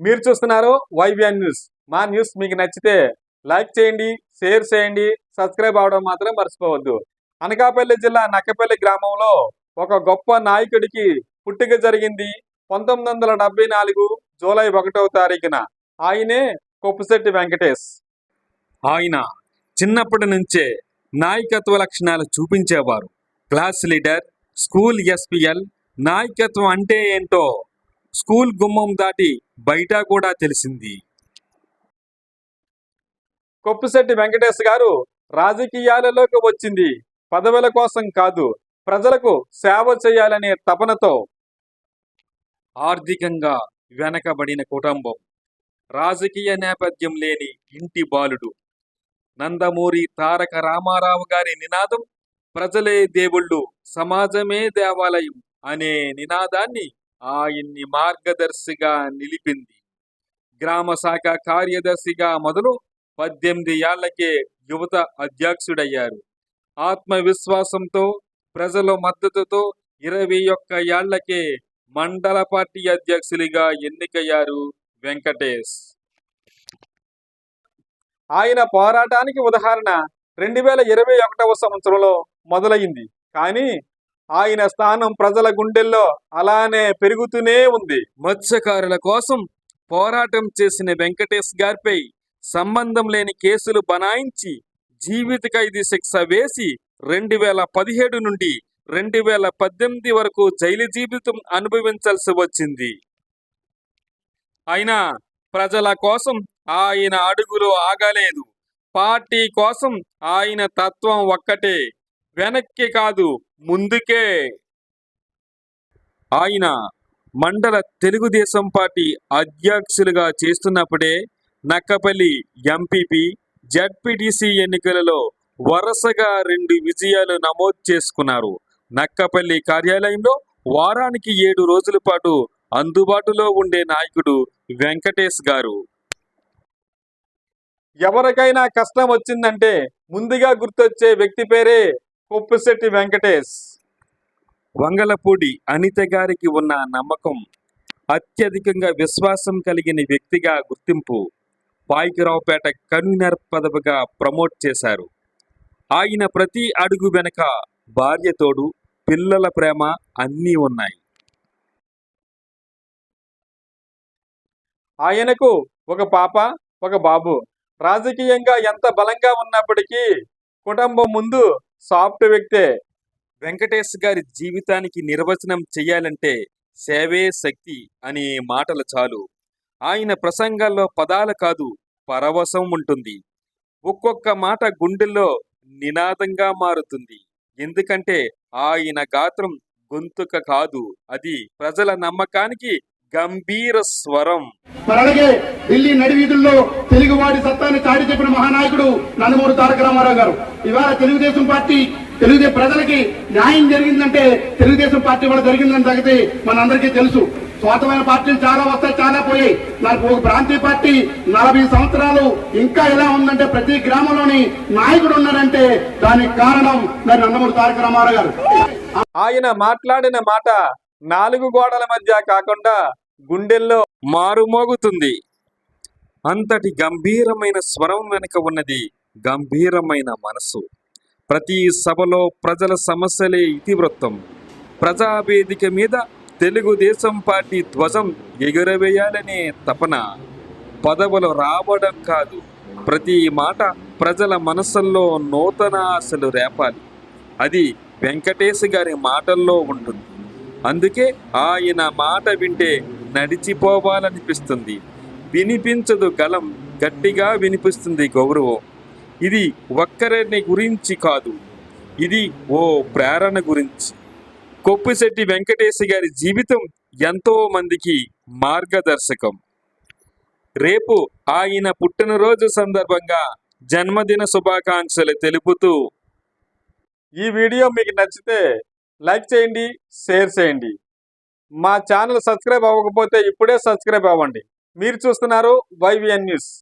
మీరు చూస్తున్నారు YVN news. మా న్యూస్ మీకు నచ్చితే లైక్ చేయండి షేర్ చేయండి సబ్స్క్రైబ్ అవడం మాత్రం మర్చిపోవద్దు. అనకాపల్లి జిల్లా నక్కపల్లి గ్రామంలో ఒక గొప్ప నాయకుడికి పుట్టుక జరిగింది పంతొమ్మిది వందల డెబ్బై నాలుగు జూలై ఒకటవ తారీఖున. ఆయనే కొప్పుశెట్టి వెంకటేష్. ఆయన చిన్నప్పటి నుంచే నాయకత్వ లక్షణాలు చూపించేవారు. క్లాస్ లీడర్ స్కూల్ ఎస్పిఎల్ నాయకత్వం అంటే ఏంటో స్కూల్ గుమ్మం దాటి బయట కూడా తెలిసింది. కొప్పుశెట్టి వెంకటేష్ గారు రాజకీయాలలోకి వచ్చింది. పదవుల కోసం కాదు ప్రజలకు సేవ చేయాలనే తపనతో. ఆర్థికంగా వెనకబడిన కుటుంబం. రాజకీయ నేపథ్యం లేని ఇంటి బాలుడు. నందమూరి తారక రామారావు గారి నినాదం ప్రజలే దేవుళ్ళు సమాజమే దేవాలయం అనే నినాదాన్ని ఆయన్ని మార్గదర్శిగా నిలిపింది. గ్రామ శాఖ కార్యదర్శిగా మొదలు పద్దెనిమిది ఏళ్ళకే యువత అధ్యక్షుడయ్యారు. ఆత్మవిశ్వాసంతో ప్రజల మద్దతుతో ఇరవై ఒక్క ఏళ్ళకే మండల పార్టీ అధ్యక్షులుగా ఎన్నికయ్యారు వెంకటేష్. ఆయన పోరాటానికి ఉదాహరణ రెండు వేల ఇరవై ఒకటవ సంవత్సరంలో మొదలైంది కానీ ఆయన స్థానం ప్రజల గుండెల్లో అలానే పెరుగుతూనే ఉంది. మత్స్యకారుల కోసం పోరాటం చేసిన వెంకటేష్ గారిపై సంబంధం లేని కేసులు బనాయించి జీవిత ఖైదీ శిక్ష వేసి రెండు వేల పదిహేడు నుండి రెండు వేల పద్దెనిమిది వరకు జైలు జీవితం అనుభవించాల్సి వచ్చింది. అయినా ప్రజల కోసం ఆయన అడుగులు ఆగలేదు. పార్టీ కోసం ఆయన తత్వం ఒక్కటే. వెనక్కి కాదు ముందుకే. ఆయన మండల తెలుగుదేశం పార్టీ అధ్యక్షులుగా చేస్తున్నప్పుడే నక్కపల్లి ఎంపీపీ జడ్పీటీసీ ఎన్నికలలో వరుసగా రెండు విజయాలు నమోదు చేసుకున్నారు. నక్కపల్లి కార్యాలయంలో వారానికి ఏడు రోజుల పాటు అందుబాటులో ఉండే నాయకుడు వెంకటేష్ గారు. ఎవరికైనా కష్టం వచ్చిందంటే ముందుగా గుర్తొచ్చే వ్యక్తి పేరే కొప్పుశెట్టి వెంకటేష్. వంగలపూడి అనిత గారికి ఉన్న నమ్మకం అత్యధికంగా విశ్వాసం కలిగిన వ్యక్తిగా గుర్తింపు పాయికరావుపేట కన్వీనర్ పదవిగా ప్రమోట్ చేశారు. ఆయన ప్రతి అడుగు వెనక భార్య తోడు పిల్లల ప్రేమ అన్నీ ఉన్నాయి. ఆయనకు ఒక పాప ఒక బాబు. రాజకీయంగా ఎంత బలంగా ఉన్నప్పటికీ కుటుంబం ముందు సాఫ్ట్ వ్యక్తే వెంకటేష్ గారి జీవితానికి నిర్వచనం చేయాలంటే సేవే శక్తి అనే మాటలు చాలు. ఆయన ప్రసంగాల్లో పదాలు కాదు పరవశం ఉంటుంది. ఒక్కొక్క మాట గుండెల్లో నినాదంగా మారుతుంది. ఎందుకంటే ఆయన గాత్రం గొంతుక కాదు అది ప్రజల నమ్మకానికి గంభీర స్వరం. మరి అలాగే ఢిల్లీ నడివీధుల్లో తెలుగువాడి సత్తాన్ని చాటి చెప్పిన మహానాయకుడు నందమూరి తారక రామారావు గారు. ఇవాళ తెలుగుదేశం పార్టీ తెలుగుదేశం ప్రజలకి న్యాయం జరిగిందంటే తెలుగుదేశం పార్టీ వల్ల జరిగిందని తగ్గితే మనందరికీ తెలుసు. స్వాతమైన పార్టీలు చాలా వస్తాయి చాలా పోయాయి. నాకు ఒక ప్రాంతీయ పార్టీ నలభై సంవత్సరాలు ఇంకా ఎలా ఉందంటే ప్రతి గ్రామంలోని నాయకుడు ఉన్నారంటే దానికి కారణం మరి నందమూరి తారక రామారావు గారు. ఆయన మాట్లాడిన మాట నాలుగు గోడల మధ్య కాకుండా గుండెల్లో మారుమోగుతుంది. అంతటి గంభీరమైన స్వరం వెనుక ఉన్నది గంభీరమైన మనసు. ప్రతి సభలో ప్రజల సమస్యలే ఇతివృత్తం. ప్రజావేదిక మీద తెలుగుదేశం పార్టీ ధ్వజం ఎగురవేయాలనే తపన. పదవులు రావడం కాదు ప్రతి మాట ప్రజల మనసుల్లో నూతన ఆశలు రేపాలి. అది వెంకటేష్ గారి మాటల్లో ఉంటుంది అందుకే ఆయన మాట వింటే నడిచిపోవాలనిపిస్తుంది. వినిపించదు గలం గట్టిగా వినిపిస్తుంది గౌరవం. ఇది ఒక్కరిని గురించి కాదు. ఇది ఓ ప్రేరణ గురించి. కొప్పిశెట్టి వెంకటేష్ గారి జీవితం ఎంతో మందికి మార్గదర్శకం. రేపు ఆయన పుట్టినరోజు సందర్భంగా జన్మదిన శుభాకాంక్షలు తెలుపుతూ ఈ వీడియో మీకు నచ్చితే లైక్ చేయండి షేర్ చేయండి. మా ఛానల్ సబ్స్క్రైబ్ అవ్వకపోతే ఇప్పుడే సబ్స్క్రైబ్ అవ్వండి. మీరు చూస్తున్నారు వైవిఎన్ న్యూస్.